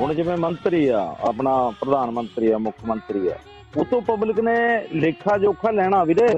ਹੁਣ ਜਿਵੇਂ ਮੰਤਰੀ ਆ, ਆਪਣਾ ਪ੍ਰਧਾਨ ਮੰਤਰੀ ਆ, ਮੁੱਖ ਮੰਤਰੀ ਆ ਉਤੋਂ ਪਬਲਿਕ ਨੇ ਲੇਖਾ ਜੋਖਾ ਲੈਣਾ ਵੀਰੇ,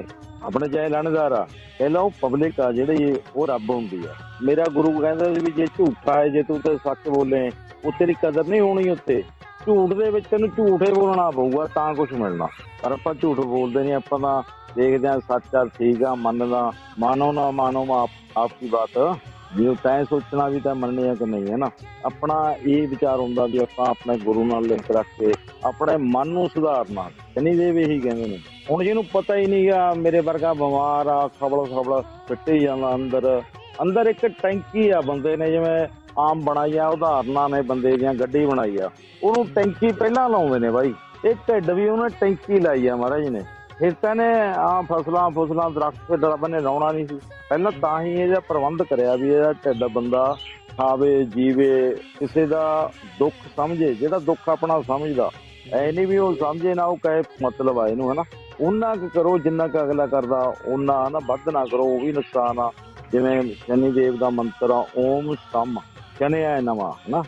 ਆਪਣੇ ਚਾਹੇ ਲੈਣਦਾਰ ਆ, ਪਹਿਲਾਂ ਉਹ ਪਬਲਿਕ ਆ ਜਿਹੜੀ ਉਹ ਰੱਬ ਹੁੰਦੀ ਆ। ਮੇਰਾ ਗੁਰੂ ਕਹਿੰਦਾ ਸੀ ਵੀ ਜੇ ਝੂਠਾ ਹੈ, ਜੇ ਤੂੰ ਤੇ ਸੱਚ ਬੋਲੇ, ਉਹ ਤੇਰੀ ਕਦਰ ਨਹੀਂ ਹੋਣੀ ਉੱਤੇ। ਝੂਠ ਦੇ ਵਿੱਚ ਤੈਨੂੰ ਝੂਠੇ ਬੋਲਣਾ ਪਊਗਾ, ਤਾਂ ਕੁਝ ਮਿਲਣਾ। ਪਰ ਆਪਾਂ ਝੂਠ ਬੋਲਦੇ ਨਹੀਂ, ਆਪਾਂ ਤਾਂ ਦੇਖਦੇ ਆ ਸੱਚ ਆ, ਠੀਕ ਆ, ਮੰਨਦਾ, ਮਾਨੋ ਨਾ ਮਾਨੋ, ਮੈਂ ਆਪ ਆਪ ਬਾਤ। ਜੇ ਜਿਉ ਤੈਂ ਸੋਚਣਾ ਵੀ ਤਾਂ ਮੰਨਣੀ ਆ ਕਿ ਨਹੀਂ, ਹੈ ਨਾ? ਆਪਣਾ ਇਹ ਵਿਚਾਰ ਹੁੰਦਾ ਵੀ ਆਪਾਂ ਆਪਣੇ ਗੁਰੂ ਨਾਲ ਲਿੰਕ ਰੱਖ ਕੇ ਆਪਣੇ ਮਨ ਨੂੰ ਸੁਧਾਰਨਾ ਸ਼ਨੀ ਦੇਵ ਇਹੀ ਕਹਿੰਦੇ ਨੇ। ਹੁਣ ਜਿਹਨੂੰ ਪਤਾ ਹੀ ਨਹੀਂਗਾ ਮੇਰੇ ਵਰਗਾ ਬਿਮਾਰ ਆ, ਖਬਲ ਖਬਲ ਫਿੱਟੇ ਜਾਂਦਾ ਅੰਦਰ। ਅੰਦਰ ਇੱਕ ਟੈਂਕੀ ਆ ਬੰਦੇ ਨੇ, ਜਿਵੇਂ ਆਮ ਬਣਾਈ ਆ, ਉਦਾਹਰਨਾਂ ਨੇ ਬੰਦੇ ਦੀਆਂ ਗੱਡੀ ਬਣਾਈ ਆ। ਉਹਨੂੰ ਟੈਂਕੀ ਪਹਿਲਾਂ ਲਾਉਂਦੇ ਨੇ ਬਾਈ। ਇਹ ਢਿੱਡ ਵੀ ਉਹਨੇ ਟੈਂਕੀ ਲਾਈ ਆ ਮਹਾਰਾਜ ਨੇ। ਫਿਰ ਤਾਂ ਨੇ ਆ ਫਸਲਾਂ ਫਸਲਾਂ ਦਰਖਤ ਰੱਬ ਨੇ ਲਾਉਣਾ ਨਹੀਂ ਸੀ। ਪਹਿਲਾਂ ਤਾਂ ਹੀ ਇਹਦਾ ਪ੍ਰਬੰਧ ਕਰਿਆ ਵੀ ਇਹਦਾ ਢਿੱਡ ਬੰਦਾ ਆਵੇ ਜੀਵੇ, ਕਿਸੇ ਦਾ ਦੁੱਖ ਸਮਝੇ, ਜਿਹੜਾ ਦੁੱਖ ਆਪਣਾ ਸਮਝਦਾ। ਐ ਨਹੀਂ ਵੀ ਉਹ ਸਮਝੇ ਨਾ ਉਹ ਕਹੇ ਮਤਲਬ ਆ ਇਹਨੂੰ, ਹਨਾ? ਉਹਨਾਂ ਕੁ ਕਰੋ, ਜਿੰਨਾ ਕੁ ਅਗਲਾ ਕਰਦਾ ਉਹਨਾਂ ਨਾ ਵੱਧ ਨਾ ਕਰੋ, ਉਹ ਵੀ ਨੁਕਸਾਨ ਆ। ਜਿਵੇਂ ਸ਼ਨੀ ਦੇਵ ਦਾ ਮੰਤਰ ਆ, ਓਮ ਸਮ ਸ਼ਨੀ ਐ ਨਵਾਂ, ਹਨਾ?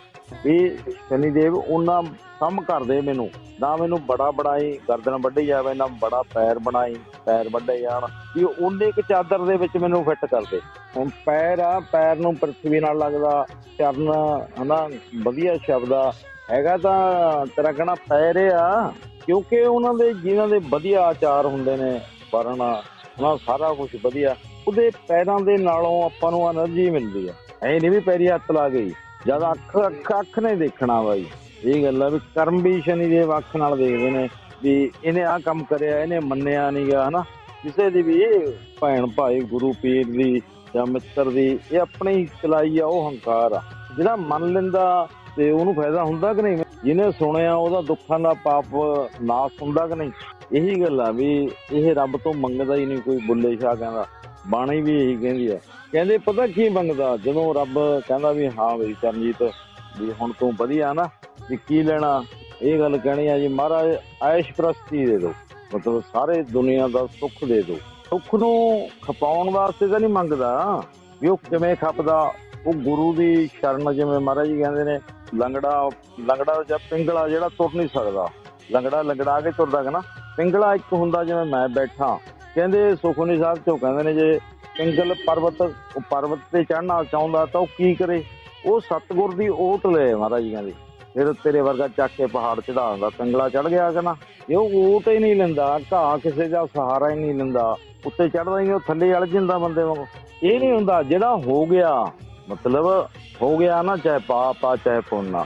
ਇਹ ਸ਼ਨੀ ਦੇਵ ਉਹਨਾਂ ਸਮ ਕਰਦੇ ਮੈਨੂੰ। ਨਾ ਮੈਨੂੰ ਬੜਾ ਬਣਾਈ, ਗਰਦਨ ਵੱਢੀ ਜਾਵੇ, ਨਾ ਬੜਾ ਪੈਰ ਬਣਾਈ, ਪੈਰ ਵੱਢੇ ਜਾਣ ਕਿ ਉਹਨੇ ਇੱਕ ਚਾਦਰ ਦੇ ਵਿੱਚ ਮੈਨੂੰ ਫਿੱਟ ਕਰ ਦੇ ਹੁਣ ਪੈਰ ਆ, ਪੈਰ ਨੂੰ ਪ੍ਰਥਵੀ ਨਾਲ ਲੱਗਦਾ, ਚਰਨ ਹਨਾ, ਵਧੀਆ ਸ਼ਬਦ ਆ। ਹੈਗਾ ਤਾਂ ਤੇਰਾ ਕਹਣਾ ਪੈਰ ਆ, ਕਿਉਂਕਿ ਉਹਨਾਂ ਦੇ ਜਿਹਨਾਂ ਦੇ ਵਧੀਆ ਆਚਾਰ ਹੁੰਦੇ ਨੇ, ਵਰਣ ਉਹਨਾਂ ਸਾਰਾ ਕੁਝ ਵਧੀਆ, ਉਹਦੇ ਪੈਰਾਂ ਦੇ ਨਾਲੋਂ ਆਪਾਂ ਨੂੰ એનર્ਜੀ ਮਿਲਦੀ ਆ। ਐ ਨਹੀਂ ਵੀ ਪੈਰੀ ਹੱਥ ਲਾ ਗਈ ਜਦ ਅੱਖ ਅੱਖ ਅੱਖ ਨੇ ਦੇਖਣਾ ਬਾਈ। ਇਹ ਗੱਲ ਆ ਵੀ ਕਰਮ ਵੀ ਸ਼ਨੀ ਦੇ ਅੱਖ ਨਾਲ ਦੇਖਦੇ ਨੇ ਵੀ ਇਹਨੇ ਆ ਕੰਮ ਕਰਿਆ, ਇਹਨੇ ਮੰਨਿਆ ਨਹੀਂਗਾ ਹਨਾ? ਕਿਸੇ ਦੀ ਵੀ ਭੈਣ ਭਾਈ, ਗੁਰੂ ਪੀਰ ਦੀ ਜਾਂ ਮਿੱਤਰ ਦੀ, ਇਹ ਆਪਣੀ ਚਲਾਈ ਆ, ਉਹ ਹੰਕਾਰ ਆ। ਜਿਹੜਾ ਮੰਨ ਲੈਂਦਾ ਤੇ ਉਹਨੂੰ ਫਾਇਦਾ ਹੁੰਦਾ ਕਿ ਨਹੀਂ? ਜਿਹਨੇ ਸੁਣਿਆ ਉਹਦਾ ਦੁੱਖਾਂ ਦਾ ਪਾਪ ਨਾਸ ਹੁੰਦਾ ਕਿ ਨਹੀਂ? ਇਹੀ ਗੱਲ ਆ ਵੀ ਇਹ ਰੱਬ ਤੋਂ ਮੰਗਦਾ ਹੀ ਨਹੀਂ ਕੋਈ ਬੁੱਲੇ ਸ਼ਾਹ ਕਹਿੰਦਾ। ਬਾਣੀ ਵੀ ਇਹੀ ਕਹਿੰਦੀ ਆ। ਕਹਿੰਦੇ, ਪਤਾ ਕੀ ਮੰਗਦਾ? ਜਦੋਂ ਰੱਬ ਕਹਿੰਦਾ ਵੀ ਹਾਂ ਬਈ ਚਰਨਜੀਤ, ਵੀ ਹੁਣ ਤੂੰ ਵਧੀਆ ਨਾ ਵੀ ਕੀ ਲੈਣਾ? ਇਹ ਗੱਲ ਕਹਿਣੀ ਆ ਜੀ, ਮਹਾਰਾਜ, ਆਇਸ਼ ਪ੍ਰਸਤੀ ਦੇ ਦਿਓ। ਮਤਲਬ ਸਾਰੇ ਦੁਨੀਆ ਦਾ ਸੁੱਖ ਦੇ ਦਿਓ। ਸੁੱਖ ਨੂੰ ਖਪਾਉਣ ਵਾਸਤੇ ਤਾਂ ਨਹੀਂ ਮੰਗਦਾ। ਵੀ ਉਹ ਕਿਵੇਂ ਖਪਦਾ? ਉਹ ਗੁਰੂ ਦੀ ਸ਼ਰਨ, ਜਿਵੇਂ ਮਹਾਰਾਜ ਜੀ ਕਹਿੰਦੇ ਨੇ, ਲੰਗੜਾ ਲੰਗੜਾ ਜਾਂ ਪਿੰਗਲਾ ਜਿਹੜਾ ਤੁਰ ਨਹੀਂ ਸਕਦਾ। ਲੰਗੜਾ ਲੰਗੜਾ ਕੇ ਤੁਰਦਾ ਹੈ ਨਾ। ਪਿੰਗਲਾ ਇੱਕ ਹੁੰਦਾ ਜਿਵੇਂ ਮੈਂ ਬੈਠਾ। ਕਹਿੰਦੇ ਸੁਖਨੀ ਸਾਹਿਬ ਚੋਂ ਕਹਿੰਦੇ ਨੇ ਜੇ ਪਿੰਗਲ ਪਰਬਤ ਪਰਬਤ ਤੇ ਚੜਨਾ ਚਾਹੁੰਦਾ ਤਾਂ ਉਹ ਕੀ ਕਰੇ? ਉਹ ਸਤਗੁਰ ਦੀ ਓਟ ਲੈ ਮਹਾਰਾਜ ਜੀ ਕਹਿੰਦੇ। ਫਿਰ ਤੇਰੇ ਵਰਗਾ ਚੱਕ ਕੇ ਪਹਾੜ ਚੜਾਉਂਦਾ, ਕੰਗਲਾ ਪਿੰਗਲਾ ਚੜ ਗਿਆ ਕਹਿੰਦਾ ਇਹ ਉਹ ਓਟ ਹੀ ਨਹੀਂ ਲੈਂਦਾ, ਘਾਹ ਕਿਸੇ ਦਾ ਸਹਾਰਾ ਹੀ ਨਹੀਂ ਲੈਂਦਾ। ਉੱਤੇ ਚੜਦਾ ਹੀ ਉਹ ਥੱਲੇ ਅੜ ਜਾਂਦਾ ਬੰਦੇ ਵਾਂਗੂ। ਇਹ ਨਹੀਂ ਹੁੰਦਾ, ਜਿਹੜਾ ਹੋ ਗਿਆ, ਮਤਲਬ ਹੋ ਗਿਆ ਨਾ, ਚਾਹੇ ਪਾਪ ਆ, ਚਾਹੇ ਪੁੰਨ ਆ।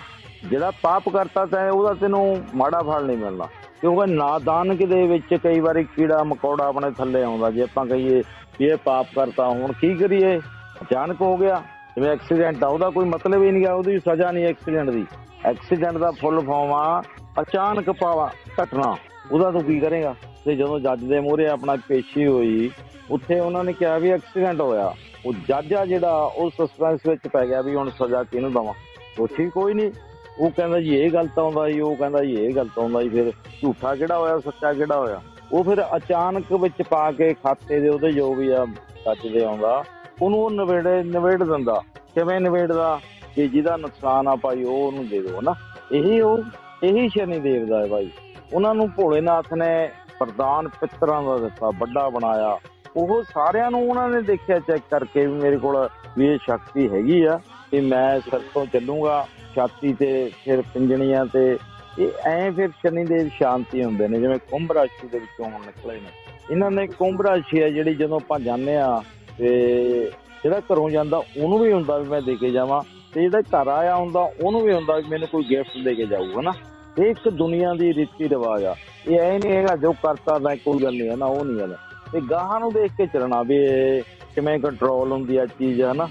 ਜਿਹੜਾ ਪਾਪ ਕਰਤਾ, ਚਾਹੇ ਉਹਦਾ ਤੈਨੂੰ ਮਾੜਾ ਫਲ ਨਹੀਂ ਮਿਲਣਾ। ਕਿਉਂਕਿ ਨਾਦਾਨਕ ਦੇ ਵਿੱਚ ਕਈ ਵਾਰੀ ਕੀੜਾ ਮਕੌੜਾ ਆਪਣੇ ਥੱਲੇ ਆਉਂਦਾ, ਜੇ ਆਪਾਂ ਕਹੀਏ ਵੀ ਇਹ ਪਾਪ ਕਰਤਾ, ਹੁਣ ਕੀ ਕਰੀਏ? ਅਚਾਨਕ ਹੋ ਗਿਆ। ਜਿਵੇਂ ਐਕਸੀਡੈਂਟ ਆ, ਉਹਦਾ ਕੋਈ ਮਤਲਬ ਹੀ ਨਹੀਂ ਗਾ ਉਹਦੀ ਸਜ਼ਾ ਨਹੀਂ ਐਕਸੀਡੈਂਟ ਦੀ। ਐਕਸੀਡੈਂਟ ਦਾ ਫੁੱਲ ਫਾਰਮ ਆ ਅਚਾਨਕ ਪਾਵਾ ਘਟਨਾ। ਉਹਦਾ ਤੂੰ ਕੀ ਕਰੇਗਾ? ਤੇ ਜਦੋਂ ਜੱਜ ਦੇ ਮੂਹਰੇ ਆਪਣਾ ਪੇਸ਼ੀ ਹੋਈ, ਉੱਥੇ ਉਹਨਾਂ ਨੇ ਕਿਹਾ ਵੀ ਐਕਸੀਡੈਂਟ ਹੋਇਆ। ਉਹ ਜੱਜ ਆ ਜਿਹੜਾ, ਉਹ ਸਸਪੈਂਸ ਵਿੱਚ ਪੈ ਗਿਆ ਵੀ ਹੁਣ ਸਜ਼ਾ ਕਿਹਨੂੰ ਦਵਾਂ? ਦੋਸ਼ੀ ਕੋਈ ਨਹੀਂ। ਉਹ ਕਹਿੰਦਾ ਜੀ, ਇਹ ਗਲਤ ਆਉਂਦਾ ਜੀ, ਉਹ ਕਹਿੰਦਾ ਜੀ, ਇਹ ਗਲਤ ਆਉਂਦਾ ਜੀ, ਫਿਰ ਝੂਠਾ ਕਿਹੜਾ ਹੋਇਆ, ਸੱਚਾ ਕਿਹੜਾ ਹੋਇਆ? ਉਹ ਫਿਰ ਅਚਾਨਕ ਵਿੱਚ ਪਾ ਕੇ ਖਾਤੇ ਦੇ ਉਹਦੇ ਜੋ ਵੀ ਆ ਸੱਚ ਦੇ ਆਉਂਦਾ, ਉਹਨੂੰ ਉਹ ਨਵੇੜੇ ਨਵੇੜ ਦਿੰਦਾ। ਕਿਵੇਂ ਨਵੇੜਦਾ ਕਿ ਜਿਹਦਾ ਨੁਕਸਾਨ ਆ ਭਾਈ, ਉਹ ਉਹਨੂੰ ਦੇ ਦਿਓ ਨਾ। ਇਹੀ ਉਹ, ਇਹੀ ਸ਼ਨੀ ਦੇਵ ਦਾ ਹੈ ਭਾਈ। ਉਹਨਾਂ ਨੂੰ ਭੋਲੇਨਾਥ ਨੇ ਪ੍ਰਦਾਨ ਪਿੱਤਰਾਂ ਦਾ ਦਿੱਤਾ, ਵੱਡਾ ਬਣਾਇਆ। ਉਹ ਸਾਰਿਆਂ ਨੂੰ ਉਹਨਾਂ ਨੇ ਦੇਖਿਆ ਚੈੱਕ ਕਰਕੇ ਵੀ ਮੇਰੇ ਕੋਲ ਵੀ ਇਹ ਸ਼ਕਤੀ ਹੈਗੀ ਆ ਕਿ ਮੈਂ ਸਿਰ ਚੱਲੂਗਾ, ਛਾਤੀ ਤੇ ਫਿਰ ਪਿੰਜਣੀਆਂ ਤੇ। ਇਹ ਐਂ ਫਿਰ ਸ਼ਨੀ ਦੇਵ ਸ਼ਾਂਤੀ ਹੁੰਦੇ ਨੇ, ਜਿਵੇਂ ਕੁੰਭ ਰਾਸ਼ੀ ਦੇ ਵਿੱਚੋਂ ਹੁਣ ਨਿਕਲੇ ਨੇ। ਇਹਨਾਂ ਨੇ ਕੁੰਭ ਰਾਸ਼ੀ ਆ ਜਿਹੜੀ ਜਦੋਂ ਆਪਾਂ ਜਾਂਦੇ ਆ, ਤੇ ਜਿਹੜਾ ਘਰੋਂ ਜਾਂਦਾ, ਉਹਨੂੰ ਵੀ ਹੁੰਦਾ ਵੀ ਮੈਂ ਦੇ ਕੇ ਜਾਵਾਂ। ਤੇ ਜਿਹੜਾ ਘਰ ਆਇਆ ਹੁੰਦਾ, ਉਹਨੂੰ ਵੀ ਹੁੰਦਾ ਵੀ ਮੈਨੂੰ ਕੋਈ ਗਿਫਟ ਦੇ ਕੇ ਜਾਊਗਾ ਨਾ। ਇਹ ਇੱਕ ਦੁਨੀਆ ਦੀ ਰੀਤੀ ਰਿਵਾਜ ਆ। ਇਹ ਐ ਨਹੀਂ ਹੈਗਾ ਜੋ ਕਰਤਾ ਮੈਂ, ਕੋਈ ਗੱਲ ਨਹੀਂ ਹੈ ਨਾ, ਉਹ ਨਹੀਂ ਹੈ। ਤੇ ਗਾਹਾਂ ਨੂੰ ਦੇਖ ਕੇ ਚੱਲਣਾ ਵੀ ਕਿਵੇਂ ਕੰਟਰੋਲ ਹੁੰਦੀ ਆ ਚੀਜ਼ ਹੈ ਨਾ